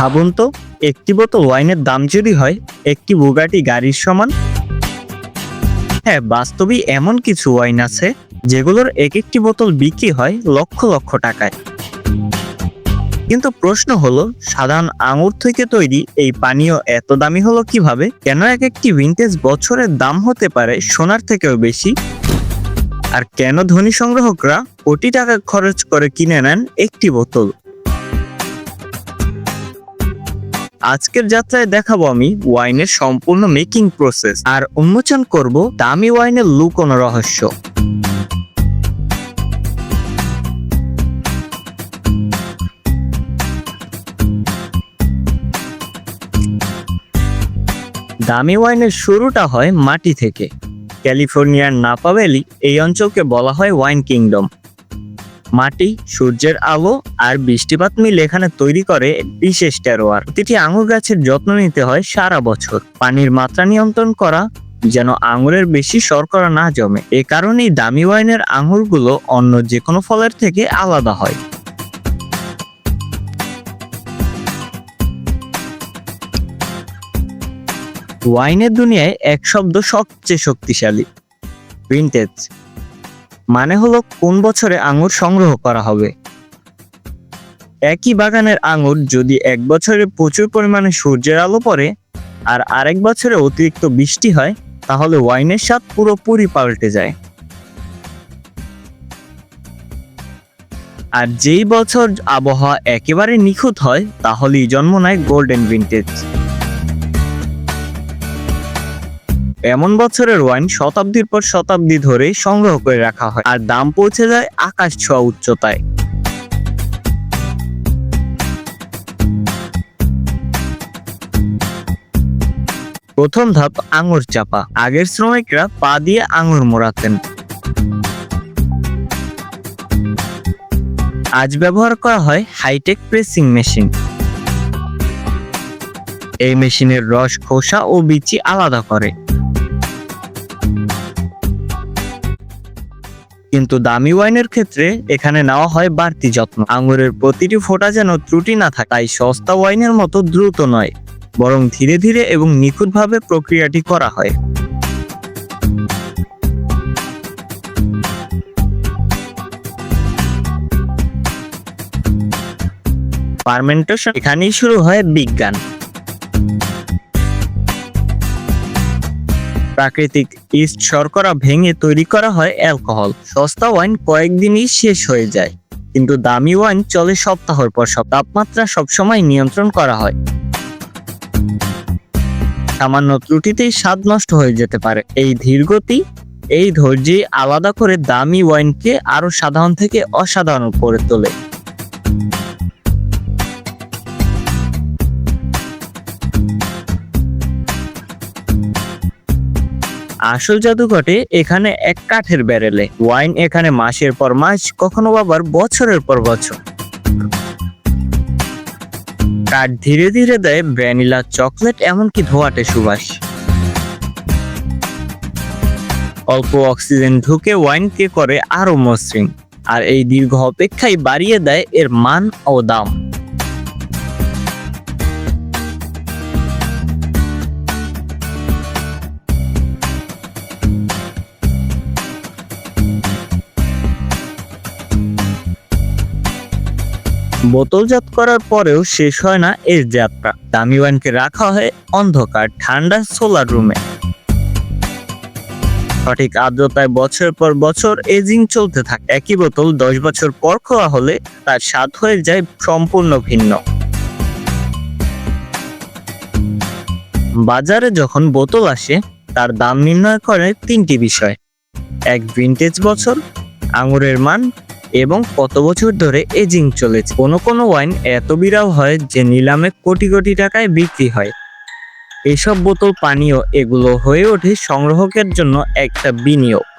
ভাবুন তো, একটি বোতল ওয়াইনের দাম যদি হয়, একটি বুগাটি গাড়ির সমান? হ্যাঁ বাস্তবেই এমন কিছু ওয়াইন আছে, যেগুলোর এক একটি বোতল বিক্রি হয় লক্ষ লক্ষ টাকায়। কিন্তু প্রশ্ন হলো, সাধারণ আঙুর থেকে তৈরি এই পানীয় এত দামি হলো কীভাবে? কেন এক একটি ভিন্টেজ বছরের দাম হতে পারে সোনার থেকেও বেশি? আর কেন ধনী সংগ্রাহকরা কোটি টাকা খরচ করে কিনে নেন একটি বোতল? আজকের যাত্রায় দেখাবো আমি ওয়াইনের সম্পূর্ণ মেকিং প্রসেস আর উন্মোচন করব দামি ওয়াইনের লুকোনো রহস্য। দামি ওয়াইনের শুরুটা হয় মাটি থেকে। ক্যালিফোর্নিয়ার নাপা ভ্যালি এই অঞ্চলকে বলা হয় ওয়াইন কিংডম। মাটি, সূর্যের আলো আর বৃষ্টিপাত মিলে এখানে তৈরি করে বিশেষ টেরোয়ার। প্রতিটি আঙুর গাছের যত্ন নিতে হয় সারা বছর। পানির মাত্রা নিয়ন্ত্রণ করা যেন আঙুরের বেশি শর্করা না জমে। এ কারণেই দামি ওয়াইনের আঙুরগুলো অন্য যে কোনো ফলের থেকে আলাদা হয়। ওয়াইনের দুনিয়ায় এক শব্দ সবচেয়ে শক্তিশালী ভিন্টেজ মানে হলো কোন বছরে আঙুর সংগ্রহ করা হবে? একই বাগানের আঙুর যদি এক বছরে প্রচুর পরিমাণে সূর্যের আলো পড়ে আর আরেক বছরে অতিরিক্ত বৃষ্টি হয়, তাহলে ওয়াইনের স্বাদ পুরোপুরি পাল্টে যায়। আর যেই বছর আবহাওয়া একেবারে নিখুঁত হয়, তাহলেই জন্ম নেয় গোল্ডেন ভিন্টেজ এমন বছরের ওয়াইন শতাব্দীর পর শতাব্দী ধরে সংগ্রহ করে রাখা হয় আর দাম পৌঁছে যায় আকাশ ছোঁয়া উচ্চতায়। প্রথম ধাপ, আঙুর চাপা। আগের শ্রমিকরা পা দিয়ে আঙুর মোড়াতেন। আজ ব্যবহার করা হয় হাইটেক প্রেসিং মেশিন। এই মেশিনের রস, খোসা ও বিচি আলাদা করে। কিন্তু দামি ওয়াইনের ক্ষেত্রে এখানে নেওয়া হয় বাড়তি যত্ন। আঙুরের প্রতিটি ফোঁটা যেন ত্রুটি না থাকে, তাই সস্তা ওয়াইনের মতো দ্রুত নয়, বরং ধীরে ধীরে এবং নিখুঁতভাবে প্রক্রিয়াটি করা হয়। ফার্মেন্টেশন এখানেই শুরু হয় বিজ্ঞান। প্রাকৃতিক ইস্ট শর্করা ভেঙে তৈরি করা হয় অ্যালকোহল। সস্তা ওয়াইন কয়েকদিনই শেষ হয়ে যায়, কিন্তু দামি ওয়াইন চলে সপ্তাহের পর সপ্তাহ। তাপমাত্রা সবসময় নিয়ন্ত্রণ করা হয়। সামান্য ত্রুটিতেই স্বাদ নষ্ট হয়ে যেতে পারে। এই ধীরগতি, এই ধৈর্যই আলাদা করে দামি ওয়াইনকে আরও সাধারণ থেকে অসাধারণ করে তোলে। আসল জাদু ঘটে এখানে এক কাঠের ব্যারেলে। ওয়াইন এখানে মাসের পর মাস, কখনো আবার বছরের পর বছর। কাঠ ধীরে ধীরে দেয় ভ্যানিলা চকলেট, এমনকি ধোয়াটে সুবাস। অল্প অক্সিজেন ঢুকে ওয়াইনকে করে আরও মসৃণ। আর এই দীর্ঘ অপেক্ষাই বাড়িয়ে দেয় এর মান ও দাম। বোতলজাত করার পরেও শেষ হয় না এর যাত্রা। দামি ওয়াইনকে রাখা হয় অন্ধকার, ঠান্ডা সোলার রুমে। সঠিক আর্দ্রতায় বছর পর বছর এজিং চলতে থাকে। একই বোতল দশ বছর পর খোয়া হলে তার স্বাদ হয়ে যায় সম্পূর্ণ ভিন্ন। বাজারে যখন বোতল আসে, তার দাম নির্ণয় করে তিনটি বিষয়। এক ভিন্টেজ বছর, আঙুরের মান এবং কত বছর ধরে এজিং চলেছে। কোনো কোনো ওয়াইন এত বিরাও হয় যে নিলামে কোটি কোটি টাকায় বিক্রি হয়। এসব বোতল পানীয় এগুলো হয়ে ওঠে সংগ্রহকের জন্য একটা বিনিয়োগ।